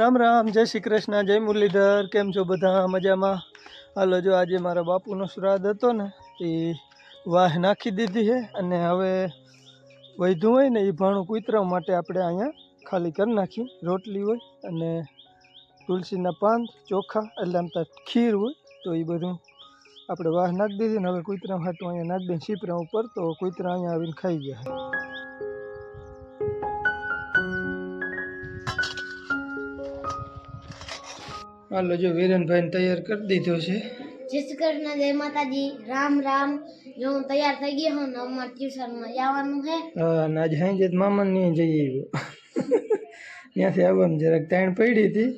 રામ રામ, જય શ્રી કૃષ્ણ, જય મુરલીધર, કેમ છો બધા? મજામાં? હાલો, જો આજે મારા બાપુનો શ્રાદ્ધ હતો ને, એ વાહ નાખી દીધી છે અને હવે વૈધું હોય ને, એ ભાણું કૂતરા માટે આપણે અહીંયા ખાલી કરી નાખી. રોટલી હોય અને તુલસીના પાન ચોખા, એટલે આમ તો ખીર હોય, તો એ બધું આપણે વાહ નાખી દીધી ને, હવે કૂતરા હાટું અહીંયા નાખી દઈએ છીપરા ઉપર તો કૂતરા અહીંયા આવીને ખાઈ ગયા. હાલો જો વિરેનભાઈને તૈયાર કરી દીધો છે. જય શ્રી કૃષ્ણ જય માતાજી. રામ રામ. જો હું તૈયાર થઈ ગયો હું અમારે ટ્યુશનમાં જવાનું છે. હા અને આજે હાઈ જત મામા ને જઈ આવ્યો. ત્યાંથી આવવાનું જરાક તાણ પડી હતી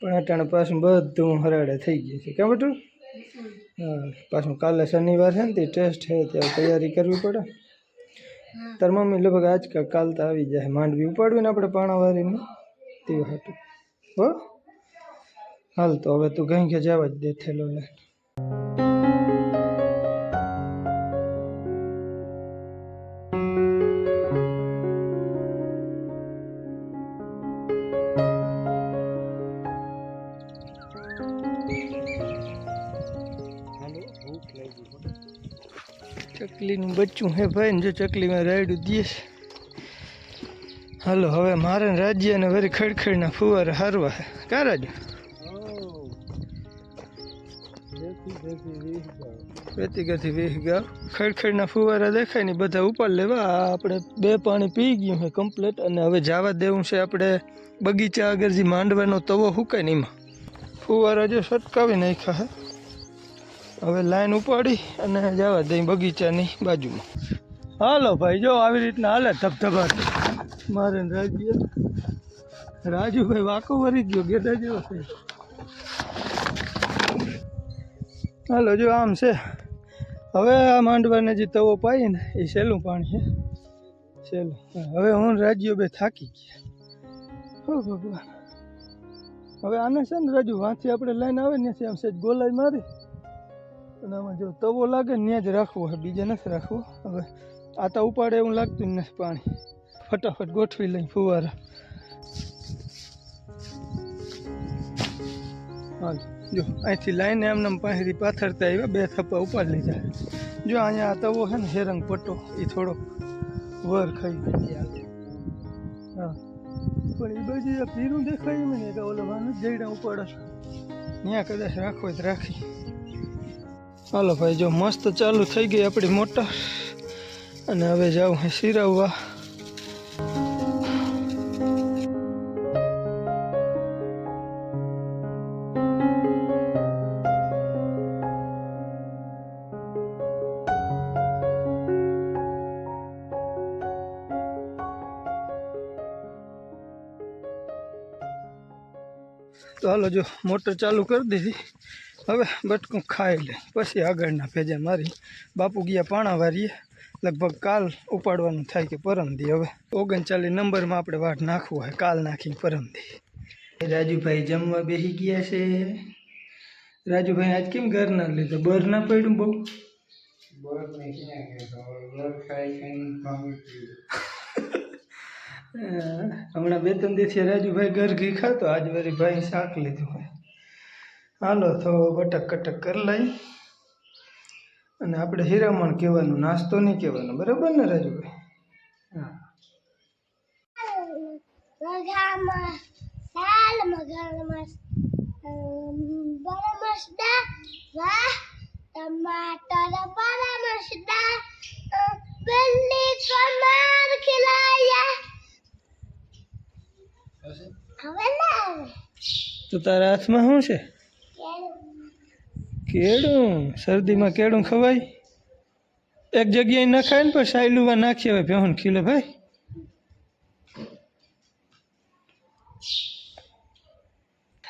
પણ અટાણે પાછું બધું હરાડે થઈ ગયું છે. કેમ બેટું? હા પાછું કાલે શનિવાર છે ને તે ટેસ્ટ છે ત્યારે તૈયારી કરવી પડે. તાર મમ્મી લગભગ આજ કાલ તો આવી જાય. માંડવી ઉપાડવી ને આપણે પાણાવારીને તે હતું હો? હાલ તો હવે તું કઈ કે જવા જ દે થેલો લે ચકલીનું બચ્ચું હે ભાઈ ને જો ચકલીમાં રાયડું દે છે. હાલો હવે મારે ને રાજ્યને વળી ખડખડના ફુવારા હારવા કા રાજુ વેતીગથી વીસ ગયા ખેડખેડના ફુવારા દેખાય ને બધા ઉપર લેવા. આપણે બે પાણી પી ગયું છે કમ્પ્લેટ અને હવે જવા દેવું છે આપણે બગીચા આગળ જે માંડવાનો તવો હુકાય ને એમાં. ફુવારા જો સટકાવી નાખ્યા હે. હવે લાઈન ઉપાડી અને જવા દઈ બગીચાની બાજુમાં. હાલો ભાઈ, જો આવી રીતના હાલે ધબધબાટ. મારે રાજ્ય રાજુભાઈ વાકો વરી ગયો, ગેડા જેવો છે હાલો, જો આમ છે. હવે આ માંડવાને જે તવો પાઈ ને એ સહેલું પાણી છે સહેલું હવે હું રાજ્યો બે થાકી ગયા. હો ભગવાન. હવે આને છે ને રાજુ, વાંચી આપણે લાઈન આવે ને આમ સેજ ગોલાઈ મારી. અને આમાં જો તવો લાગે ત્યાં જ રાખવો હવે બીજે નથી રાખવો. હવે આતા ઉપાડે એવું લાગતું જ નથી પાણી. ફટાફટ ગોઠવી લઈ ફુવારા. હાલ. જો, અહીંથી લાઈને એમને પાસેથી પાથરતા આવ્યા, બે થપ્પા ઉપર લીધા. જો, અહીંયા તવો છે ને, હેરંગ પટ્ટો એ થોડો વર ખાઈ ગયા હા. પણ એ બાજુ પીરું દેખાય એમ ને ઓલો વાન જઈડા ઉપાડે ત્યાં કદાચ રાખો તો રાખી. હાલો ભાઈ, જો મસ્ત ચાલુ થઈ ગઈ આપણી મોટર. અને હવે જાઉં હે તો જો મોટર ચાલુ કરી દીધી. હવે બટકું ખાઈ લે. પછી આગળના ભેજા મારી બાપુ ગયા પાણા વારીએ લગભગ કાલ ઉપાડવાનું થાય કે પરમદી હવે. ઓગણચાલીસ નંબરમાં આપણે વાટ નાખવું હોય કાલ નાખી પરમદી. રાજુભાઈ જમવા બેસી ગયા છે. રાજુભાઈ આજ કેમ ઘર ના લીધો? બર ના પડ્યું બહુ? અ, હમણાં બે ત્રણ દિવસથી રાજુભાઈ ઘર ઘી ખાતો, આજ વળી ભાઈ શાક લીધું હોય. હાલો, તો બટક કટક કરી લઈ. અને આપણે હીરામણ કહેવાનું, નાસ્તો નહીં કહેવાનો. બરાબર ને, રાજુભાઈ? ટમાટર બડા મસદા બિલ્લી કમર તો તારા હાથમાં શું છે? કેળું. શરદીમાં કેળું ખવાય? એક જગ્યાએ નખાય ને પણ સાયલુવા નાખી હવે ભેહું ખીલે ભાઈ.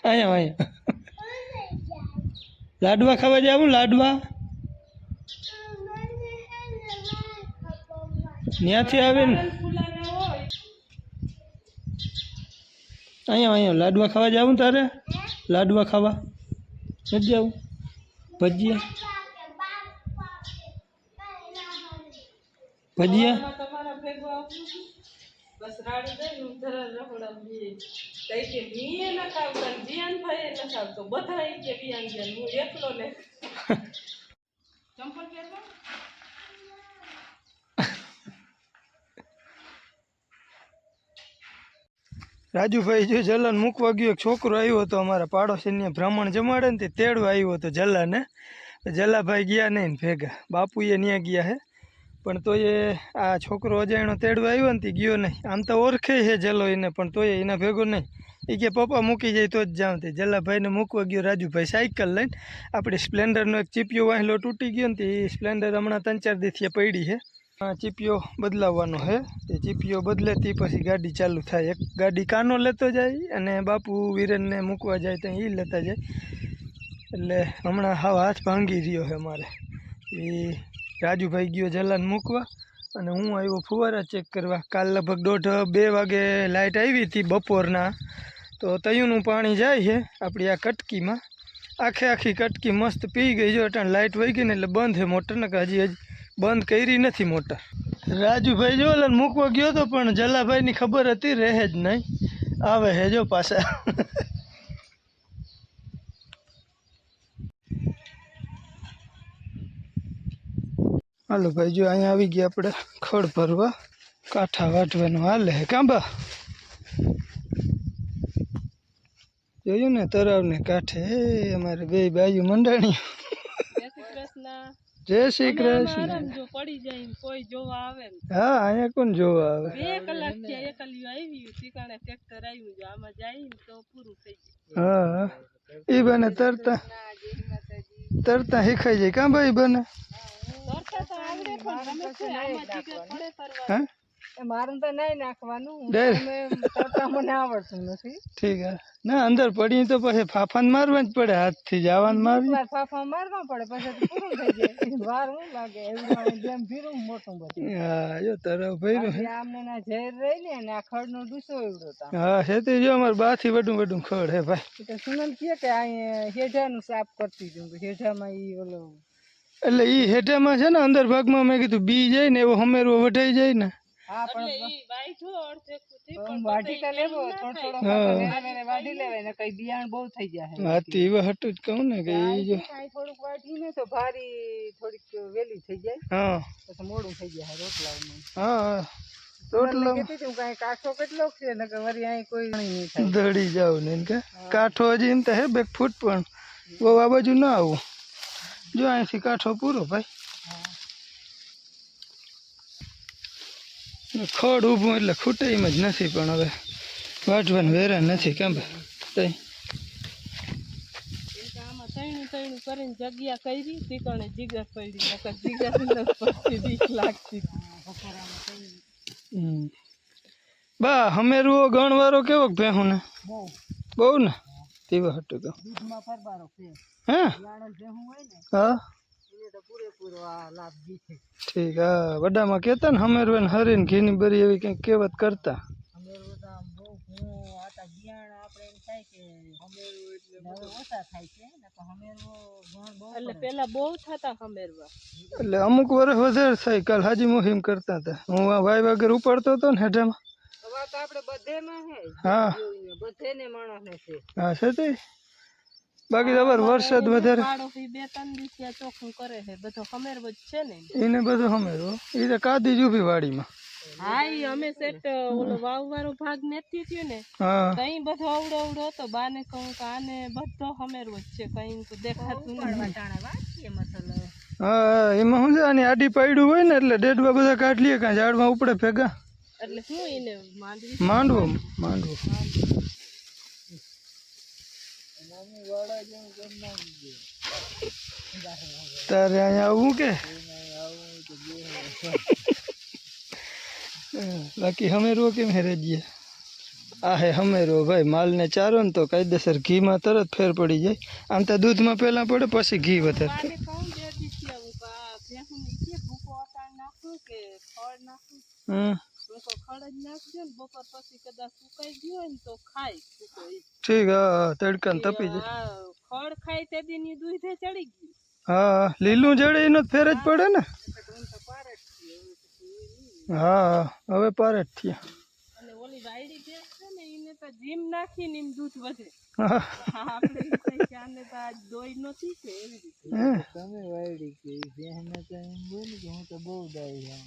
અહીંયા અહીંયા લાડવા ખાવા જાવું, લાડવા? ત્યાંથી આવે ને? અહીંયા અહીંયા લાડવા ખાવા જાવું તારે? લાડવા ખાવા? નથી જવું ભજીયા? ભજીયા? બસ રાડું દઈને હું ધરા રહોડા બે તઈ કે મીએ ન ખાવતા ને જીયાન ભાઈ ન ખાવતો બધા ઈ કે વિયાન ગયા હું એકલો ને ચંપલ પહેરવા રાજુભાઈ જો જલન મૂકવા ગયો, એક છોકરો આવ્યો હતો અમારા પાડોશીને બ્રાહ્મણ જમાડે ને તે તેડવા આવ્યો હતો જલાને. જલાભાઈ ગયા નહીં ભેગા. બાપુએ ત્યાં ગયા હે. પણ તોય આ છોકરો અજાણ્યો તેડવા આવ્યો ને તે ગયો નહીં આમ તો ઓળખે છે જલો એને, પણ તોય એના ભેગો નહીં એ કે, પપ્પા, મૂકી જાય તો જ જાઉં. તે જલાભાઈને મૂકવા ગયો, રાજુભાઈ સાયકલ લઈને. આપણી સ્પ્લેન્ડરનો એક ચીપિયો વાહેલો તૂટી ગયો ને તે એ સ્પ્લેન્ડર હમણાં ત્રણ ચાર દિવસે પડી છે ચીપિયો બદલાવવાનો છે તે ચીપિયો બદલે તે પછી ગાડી ચાલુ થાય. એક ગાડી કાનો લેતો જાય અને બાપુ વીરનને મૂકવા જાય ત્યાં એ લેતા જાય. એટલે હમણાં હાવ હાથ ભાંગી રહ્યો છે મારે. એ રાજુભાઈ ગયો જલાન મૂકવા અને હું આવ્યો ફુવારા ચેક કરવા. કાલ લગભગ દોઢ બે વાગે લાઇટ આવી હતી બપોરના. તો તયુંનું પાણી જાય છે આપણી આ કટકીમાં. આખે આખી કટકી મસ્ત પી ગઈ જો એટલે લાઇટ વહી ગઈ ને એટલે બંધ છે મોટર ને હજી હજી બંધ કરી નથી મોટર. રાજુભાઈ જો મૂકવા ગયો તો પણ જલાભાઈની ખબર હતી, રહે જ નહીં. આવે હે જો પાછા. હાલો ભાઈ, જો અહીંયા આવી ગયા આપણે ખડ ભરવા. કાંઠા વાટવાનું હાલે હે, કાંબા. જોયું ને તરાવને કાંઠે અમારે બે બાજુ મંડાણી જય શ્રી કૃષ્ણ. જો પડી જાય ને કોઈ જોવા આવે હા અહીંયા કોણ જોવા આવે? બે કલાકથી એકલ્યું આવી ઠીકાણે ટ્રેક્ટર આવ્યું છે આમાં જાય ને તો પૂરું થઈ જાય. હા એ બને તરતા તરતા શીખાઈ જાય. કાં ભાઈ બને? તરતા તો આવડે પણ તમે છે આમાં જીગર પડે કરવા હા? મારું તો નહીં નાખવાનું. મને આવડતું નથી. ઠીક ના અંદર પડી તો પછી ફાફાન મારવા જ પડે હાથથી જવાનું મારી. ફાફા મારવા પડે પછી પૂરું થઈ જાય. વાર હું લાગે એવું જેમ ભીરું મોટું બધું. હા જો તરફ હે. આમને ના ઝેર રહી ને અને આ ખડનો ડૂસો એવડો તા. હા જો અમારે બાથી વડું વડું ખડ હે ભાઈ. તો કે અહીંયા હેઠાનું સાફ કરતી દઉં હેઠામાં ઈ ઓલો એટલે ઈ હેઠામાં છે ને અંદર ભાગમાં મેં કીધું બી જાય ને એવો હમેરવો વઢાઈ જાય ને. હા પણ વાઢી તો લેવો થોડો થોડો વાઢી લેવાય ને કઈ બિયાણ બહુ થઈ જાય હા તો એવા હટું જ કહું ને કે જો થોડુંક વાઢી ને તો ભારી થોડીક વેલી થઈ જાય. હા. પછી મોડું થઈ જાય રોટલાઓમાં હા. હા રોટલો કાઠો કેટલો છે? ને કે વરી અહીં કોઈ નહીં થાય. દળી જાવ ને એમ કે. કાંઠો હજી એમ તો હે બે ફૂટ પણ. બહુ આ બાજુ ના આવું. જો અહીંથી કાંઠો પૂરો ભાઈ. ખડ ઊભું એટલે ખૂટે એમ જ નથી પણ હવે વાઢવાનું વેરા નથી કેમ ભાઈ? તઈ. આમાં તૈણું કરીને જગ્યા કરી તીકણે જીગર પડી નકર જીગર પછી બીક લાગતી. હમ. બા હમેરવો ગણવારો કેવો ભેહું ને બહુ. ને તેવા હટું કે દૂધમાં હે? હા? ઠીક હા વડામાં કહેતા ને હમેરવેન હરીને ઘીની બરી એવી કંઈક કહેવત કરતા. અમેરું તો આમ બહુ ઘણું આતા ગિયાણ આપણે એમ થાય કે અમેરું એટલે હવે ઓછા થાય છે ને તો અમેરવો ગણ બહુ એટલે પેલા બહુ થતા અમેરવા એટલે અમુક વર્ષ વધારે થાય કાલ હાજી મુહિમ કરતા હતા. હું આ વાય વગર ઉપાડતો હતો ને હેઠામાં. હે હા. બધે ને માણસને છે હા છે તે? બાકી તમારે વરસાદ વધારે. બે ત્રણ દિવસ ચોખ્ખું કરે છે. બધો ખમેર છે ને એને બધું ખમેર એ તો કાદી જ ઊભી વાડીમાં. હા એ અમે સેટ ઓલો વાવવાનો ભાગ નથી થયો ને કઈ બધો અવડો અવડો હતો. બાને કહું કે આને બધો ખમેર જ છે. કઈ તો દેખાતું નથી. હા હા, એમાં શું છે? આની આડી પાડ્યું હોય ને એટલે ડેડવા બધા કાઢ લઈએ કાંઈ ઝાડમાં ઉપડે ભેગા. એટલે શું એને માંડવી? માંડવો માંડવો. તારે અહીંયા આવવું કે? બાકી હમેરવો કેમ હેરે જઈએ આ હે હમેરવો ભાઈ માલને ચારો ને તો કાયદેસર ઘીમાં તરત ફેર પડી જાય. આમ તો દૂધમાં પહેલાં પડે પછી ઘી વધારે આવું હમ. હું કહું ખડ જ નાખજો ને બપોર પછી કદાચ સુકાઈ ગયું હોય ને તો ખાય. ઠીક હા હા તડકાને તપી જાય. ખડ ખાય તે દીની દૂધે ચડી ગયું. હા લીલું જડે એનો જ ફેર જ પડે ને? તો તો જ. હા હવે પાર થયા. અને ઓલી વાયડી ભેંસ છે ને એને તો જીમ નાખીને એમ દૂધ વધે. આપણે એમ કે આને તો આજ દોઈ નથી કે એવી રીતે. હે. તમે વાયડી કે જેને તો એમ બોલી કે હું તો બહુ દાઈ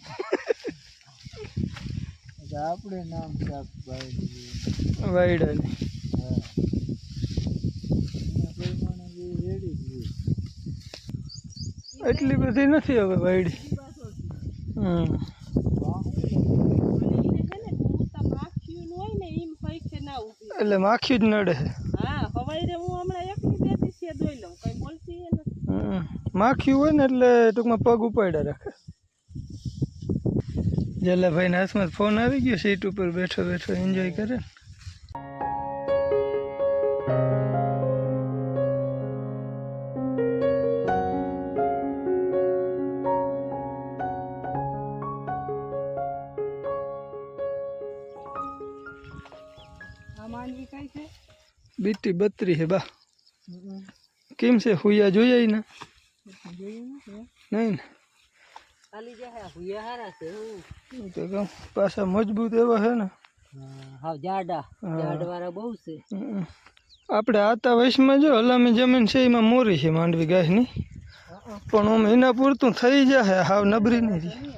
આપણે નામ વાયડી વાયડાની એટલી બધી નથી હવે વાયડી. હમ. છે માખીયું એટલે માખી જ નડે. છે હા હવારે હું હમણાં એકલી બે દિવસે લઉં. કઈ બોલતી એ હમ. માખી હોય ને એટલે ટૂંકમાં પગ ઉપાડ્યા રાખે. જલાભાઈ હાથમાં ફોન આવી ગયો સીટ ઉપર બેઠો બેઠો એન્જોય કરે ને. આ માંડવી કઈ છે? બીટી બત્રી હે બા. કેમ છે? હુયા જોઈએ ને? જોયું નથી નહીં ને? તો પાછા મજબૂત એવા છે ને. હા જાડા. હા. જાડવાળા બહુ છે. આપણે આતા વયસમાં જો હલામી જમીન છે એમાં મોરી છે માંડવી ગાયની. પણ આમ એના પૂરતું થઈ જાય હાવ નબરી નહીં રહી.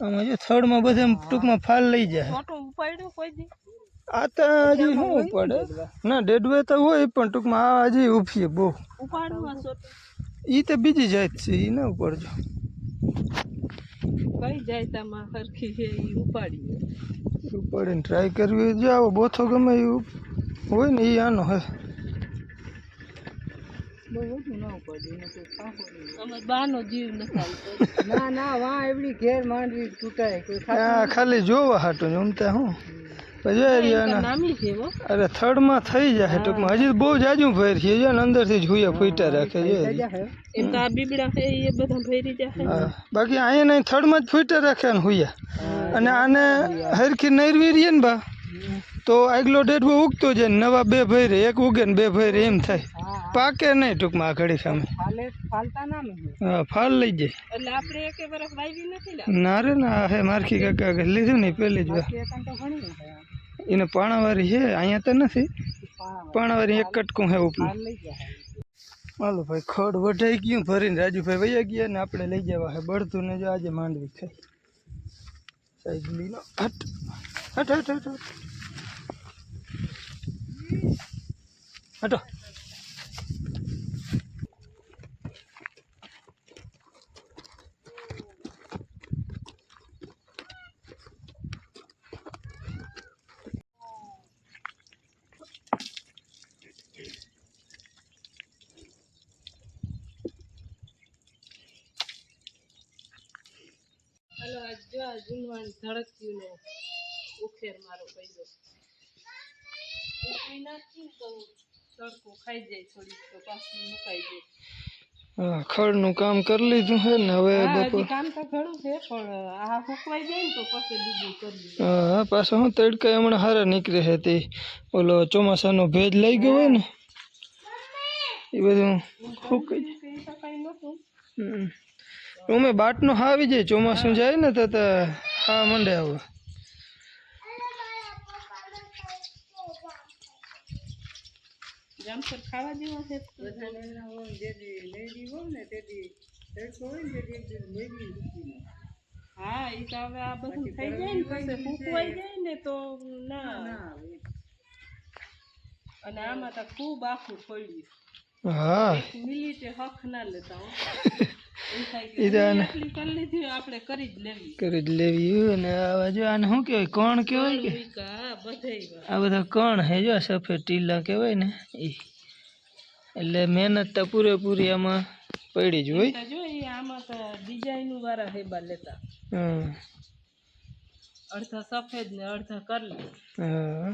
આમાં જો થડમાં બધે ટૂંકમાં ફાલ લઈ જાય. દી આતા હજી શું પડે? ના ડેડવે તો હોય પણ ટૂંકમાં આ હજી ઉફીએ બહુ. એ તો બીજી જાત છે એ ના ઉપાડજો. કઈ જાત આમાં સરખી છે એ ઉપાડીએ ઉપાડીને ટ્રાય કરવી જો આવો બોથો ગમે એ ઉપ- હોય ને એ આનો હે. આ ખાલી જોવા હાટું જમતા હું. પછી થર્ડ અરે થર્ડમાં થઈ જાય ટૂંકમાં. હજી બહુ જાજુ ભેર છે. જો ને અંદરથી જ હુયા ફૂટા રાખે છે. બાકી અહીંયા નહીં થર્ડમાં જ ફૂટા રાખે ને હુયા અને આને હરખી નરવી રહીએ ને બા. તો આગલો ડેડવો ઉગતો જાય નવા બે ભરે એક ઉગે ને બે ભરે એમ થાય. પાકે નહીં ટૂંકમાં આ ઘડી સામે. મેં હા ફાલ લઈ જાય. ના રે ના હે મારખી કાકા લીધું નહીં પેલી જ વાર. એને પાણાવાળી છે, અહીંયા તો નથી. પાણાવાળી એક કટકું હે ઉપલું હાલો ભાઈ, ખડ વઢાઈ ગયું, ભરીને રાજુભાઈ વૈયા ગયા ને આપણે લઈ જવા હે બળતું ને જો આજે માંડવી ખાઈ. સાઈડ લીનો હટ હટ હટ હટ. હટ. હટો હાલો આજ જો આ જૂનવાણી ઉખેર મારો પૈસો ઉખી નાખી તો તડકો ખાઈ જાય થોડીક તો પાછી મુકાઈ જાય. ખડનું કામ કરી લીધું છે ને હવે બપોર કામ તો ઘણું છે પણ આ સુકવાઈ જાય ને તો પછી બીજું કરવું હા પાછો હું તડકા હમણાં હારા નીકળે છે તે ઓલો ચોમાસાનો ભેજ લઈ ગયો હોય ને એ બધું ફૂકાઈ જાય. ઉમે બાટનો હા આવી જાય ચોમાસું જાય ને તો તો હા મંડે આવે. જામફળ ખાવા જેવા છે? હા એ તો હવે આ બધું થઈ જાય ને પછી ફૂકવાઈ જાય ને તો ના અને આમાં તો ખૂબ આખું ફોડ્યું હા. મિનિટે હક ના લેતા કરી જ લેવી અને આવા જો આને શું કહેવાય કોણ કહેવાય કે? આ બધા કોણ હે જો સફેદ ટીલા કહેવાય ને એ એટલે મહેનત તો પૂરેપૂરી આમાં પડી જ હોય. આમાં તો ડિઝાઇન વાળા હેબા લેતા. અડધા સફેદ ને અડધા કરલી. હા.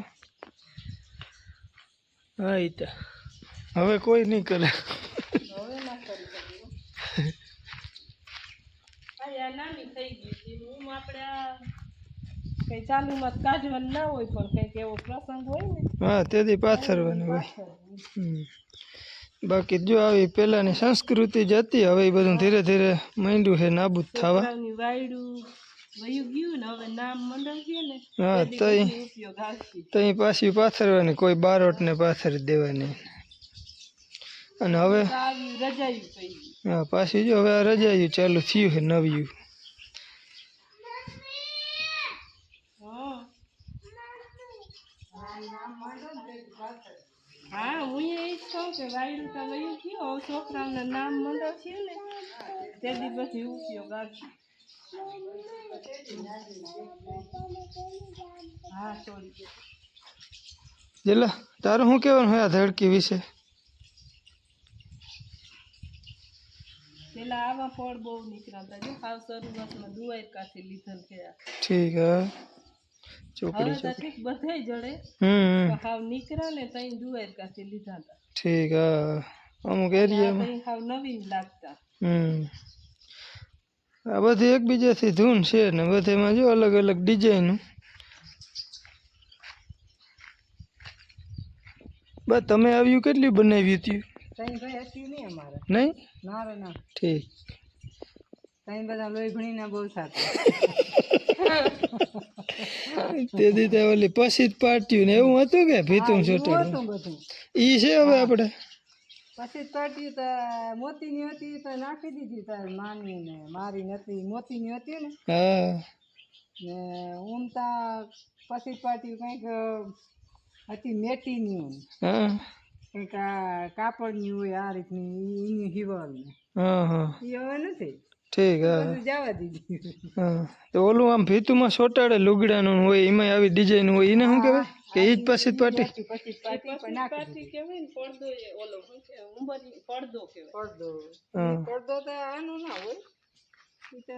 હા એ તો. હવે કોઈ નહીં કરે. હવે ના કરી હા નાની થઈ ગઈ હતી હું આપણે આ કઈ ચાલુમાં જ કાઢવાનું ના હોય પણ કંઈક એવો પ્રસંગ હોય ને. હા તેથી હોય. બાકી જો આવી પહેલાંની સંસ્કૃતિ જ હતી હવે એ બધું ધીરે ધીરે માંડ્યું છે નાબૂદ થવા. હા તઈ પાછી પાથરવાની કોઈ બારોટને પાથરી દેવાની. અને હવે રજાયું હા પાછી જો હવે આ રજાયું ચાલુ થયું છે નવ્યું. હા હા હું એ જ કહું કે વાયડું તો વયું ગયું હવે છોકરાઓને નામ મંડળ છે ને તેથી પછી ઉપયોગ આવશે. હા છોડી દે જેલા તારું શું કહેવાનું હોય આ ધડકી વિશે? પેલા આવા ફળ બહુ નીકળતા જો હાવ શરૂઆતમાં દુવાઈ કાથી લીધેલ છે. ઠીક હે. ચોકડી ચોકડી ઠીક બધે જડે. હમ હાવ નીકળ્યા ને તઈ દુવાઈ કાથી લીધા હતા. ઠીક હે. અમુક એરિયામાં. હાવ નવીન લાગતા. હમ. આ બધી એકબીજાથી ધૂન છે ને બધેમાં જો અલગ અલગ ડિઝાઇન. બસ તમે આવ્યું કેટલી બનાવ્યું હતું ભાઈ હતી નહીં અમારે. નહીં? ના રે ના. ઠીક. ત્યાં બધા લોહી ભણીના બહુ થતા. તે દીધે ઓલી પછી જ પાટ્યું ને એવું હતું કે ભીતું બધું. ઈ છે હવે આપણે? પછી પાટી તો મોતીની હતી તો નાખી દીધી તાર માની ને મારી નથી મોતીની હતી ને. હા. ને ઊંઘતા પછી પાટી કંઈક હતી મેટીની ઊન. હા. કંઈક આ કાપડની હોય આ રીતની એની હિવલ ને હા હા. એ હવે નથી. ઠીક હા. જવા દીધી. હા. તો ઓલું આમ ભીતુમાં સોટાડે લુગડાનું હોય એમાં આવી ડિઝાઇન હોય એને શું કહેવાય? કે ઈ જ પછી જ પાટી. પછી પાટી કહેવાય ને પડદો એ ઓલો શું ઉંબરની પડદો કહેવાય. પડદો. પડદો તો આનો ના હોય ઈ તો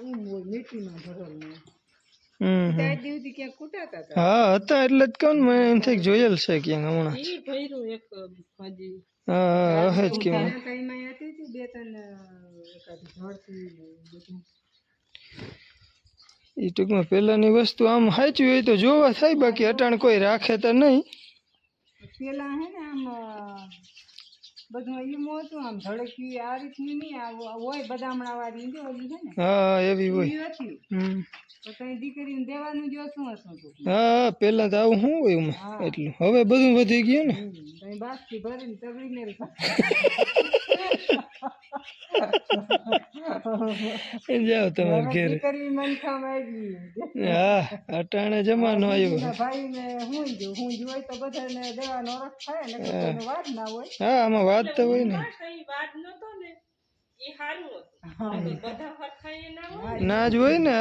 ઊન હોય મીઠીમાં ભરેલું. હા હતા એટલે જ કહું ને મેં એમ થઈ જોયેલ છે ક્યાંક હમણાં. હા હા જ કેવું એ ટૂંકમાં પહેલાંની વસ્તુ આમ સાચવી હોય તો જોવા થાય બાકી અટાણ કોઈ રાખે તો નહીં. પેલા હે ને આમ અ, બધું ઈમો હતું આમ ધડકી આ રીતની નહીં હોય બદામણા વાળી જો ઓલી છે ને? હા એવી હોય. હમ. તો કઈ દીકરીને દેવાનું જો શું હતું? તું હા પહેલાં તો આવું શું હોય એમાં? એટલું. હવે બધું વધી ગયું ને? બાસથી ભરીને તગડીને જાઓ તમારે ઘેર. હા અટાણે જમાનો આવ્યો. એના ભાઈને હું જો હું જોઈ તો બધાને દેવાનો રસ થાય ને વાત ના હોય. હા આમાં વાત તો હોય ને. ના જ હોય ને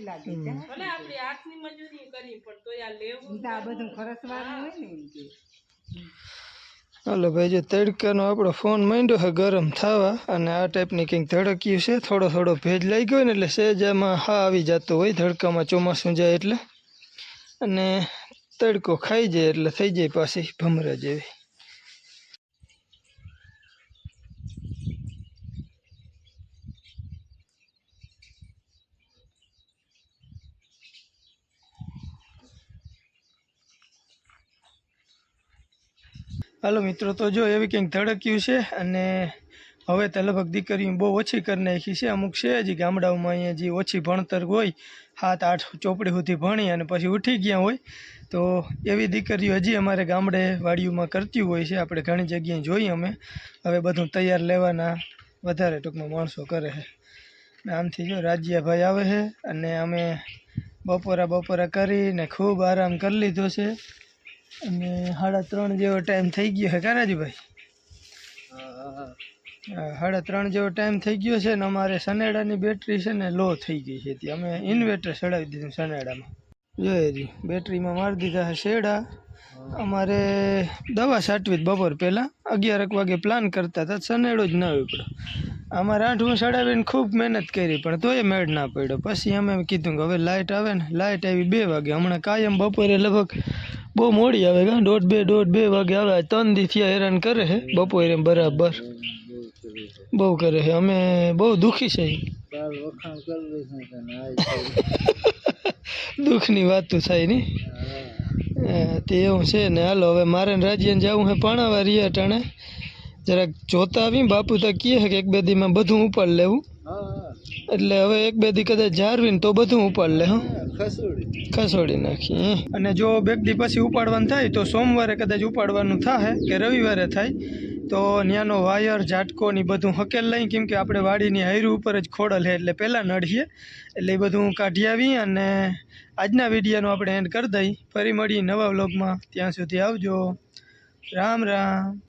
લાગે હાલો ભાઈ જો તડકાનો આપણો ફોન માંડ્યો છે ગરમ થવા અને આ ટાઈપની કંઈક ધડક્યું છે થોડો થોડો ભેજ લાગ્યો ગયો ને એટલે સહેજામાં હા આવી જતો હોય ધડકામાં ચોમાસું જાય એટલે. અને તડકો ખાઈ જાય એટલે થઈ જાય પાછી ભમરા જેવી. હાલો મિત્રો, તો જો એવી કંઈક ધડક્યું છે અને હવે તો લગભગ દીકરીઓ બહુ ઓછી કરી નાખી છે. અમુક છે હજી ગામડાઓમાં અહીંયા જે ઓછી ભણતર હોય, સાત આઠ ચોપડી સુધી ભણી અને પછી ઉઠી ગયા હોય તો એવી દીકરીઓ હજી અમારે ગામડે વાડીઓમાં કરતી હોય છે. આપણે ઘણી જગ્યાએ જોઈએ અમે. હવે બધું તૈયાર લેવાના વધારે ટૂંકમાં માણસો કરે છે. આમથી જો રાજ્યભાઈ આવે છે અને અમે બપોરા બપોરા કરીને ખૂબ આરામ કરી લીધો છે. અને સાડા ત્રણ જેવો ટાઈમ થઈ ગયો છે. કાનાજીભાઈ સાડા ત્રણ જેવો ટાઈમ થઈ ગયો છે ને અમારે સનેડાની બેટરી છે ને લો થઈ ગઈ છે. અમે ઇન્વર્ટર ચડાવી દીધું સનેડામાં જોઈએ બેટરીમાં મારી દીધા છે શેડા. અમારે દવા છાંટવી બપોર પહેલાં. અગિયારક વાગે પ્લાન કરતા હતા સનેડો જ ન પડ્યો અમારે આઠમું સડાવીને ખૂબ મહેનત કરી પણ તોય મેળ ના પડ્યો. પછી અમે કીધું કે હવે લાઇટ આવે ને લાઇટ આવી બે વાગે. હમણાં કાયમ બપોરે લગભગ બહુ મોડી આવે કાં દોઢ બે દોઢ બે વાગે આવે. ત્રણ દી થયા હેરાન કરે છે બપોરે બરાબર. બહુ કરે છે. અમે બહુ દુઃખી છે. દુઃખની વાત તો થાય નહીં. હા. તે એવું છે ને હાલો હવે મારે ને રાજ્યને જવું છે પાણાવા રહ્યા ટાણે. જરાક જોતા આવી બાપુ તો કહે છે કે એક બે દીમાં બધું ઉપાડ લેવું. એટલે હવે એક બે દી કદાચ જાળવીને તો બધું ઉપાડ લે ખસોડી. નાખી અને જો બે દી પછી ઉપાડવાનું થાય તો સોમવારે કદાચ ઉપાડવાનું થાય કે રવિવારે થાય તો ત્યાંનો વાયર, ઝાટકો ને બધું હકેલ લઈ, કેમ કે આપણે વાડીની હાયરું ઉપર જ ખોડલ છે, એટલે પહેલાં નડીએ. એટલે એ બધું કાઢી આવી અને આજના વિડીયોનો આપણે એન્ડ કરી દઈ. ફરી મળીએ નવા વ્લોગમાં. ત્યાં સુધી આવજો. રામ રામ.